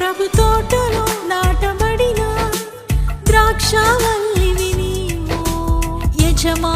ప్రభు తోటలో నాటబడిన ద్రాక్షవల్లివి నీవు. యజమా